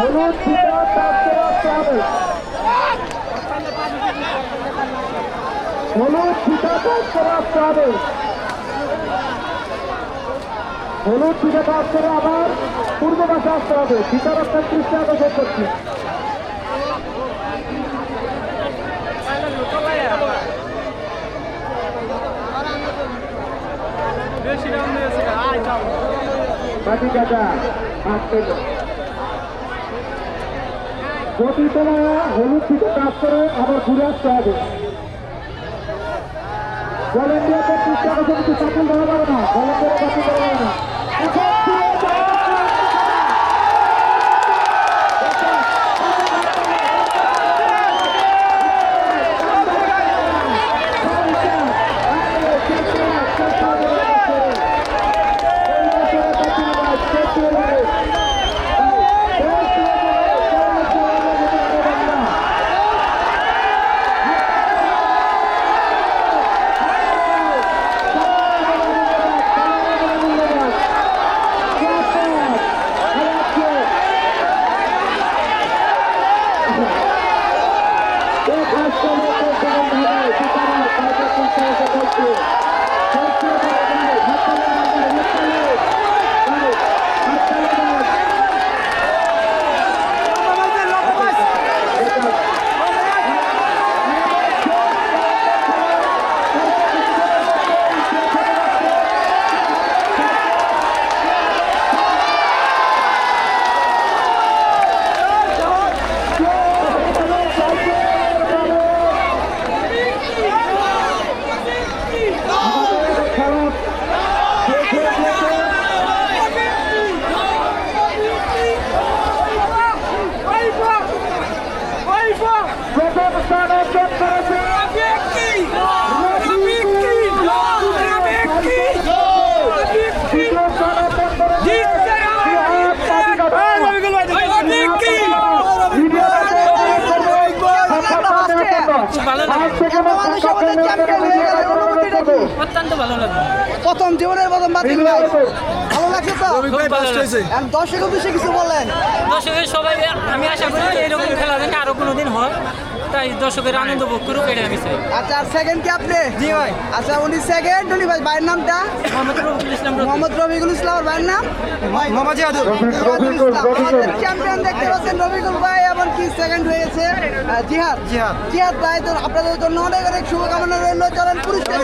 হলুদ ফিতা ফিতা ফিতা তারপরে আবার পূর্ব পাশে আসতে হবে। ফিতার আপনার দৃষ্টি আকর্ষণ বাকি কাটা আসতে গতি তোলা হলুদ দিকে কাজ করে আবার ঘুরে আসতে হবে। ভলেন্টিয়ারদের প্রথম স্থান অত্যন্ত ভালো প্রথম জীবনের প্রথম বাতিল ভাই। ভালো লাগছে তো? দর্শক উদ্দেশ্যে কিছু বলেন দর্শকের সবাই আমি আশা করি এরকম খেলা যেন আরও কোনোদিন হয়। দর্শকের আনন্দ ভোগ করুক এটা আমি চাই। আচ্ছা আর সেকেন্ড কি আপনি? জি ভাই। আচ্ছা উনি সেকেন্ড উনি ভাই ভাইয়ের নামটা? মোহাম্মদ রফিকুল ইসলাম। মোহাম্মদ রবিকুল ইসলামের ভাইয়ের নাম? মোহাম্মদ জিয়াদুল রফিকুল, রফিকুল। চ্যাম্পিয়ন দেখতে পাচ্ছেন রবিকুল ভাই এবং কি সেকেন্ড হয়েছে জিহাদ। জিহাদ। জিহাদ ভাই তো আপনাদের জন্য অনেক অনেক শুভকামনা রইল। চলেন পুরস্কার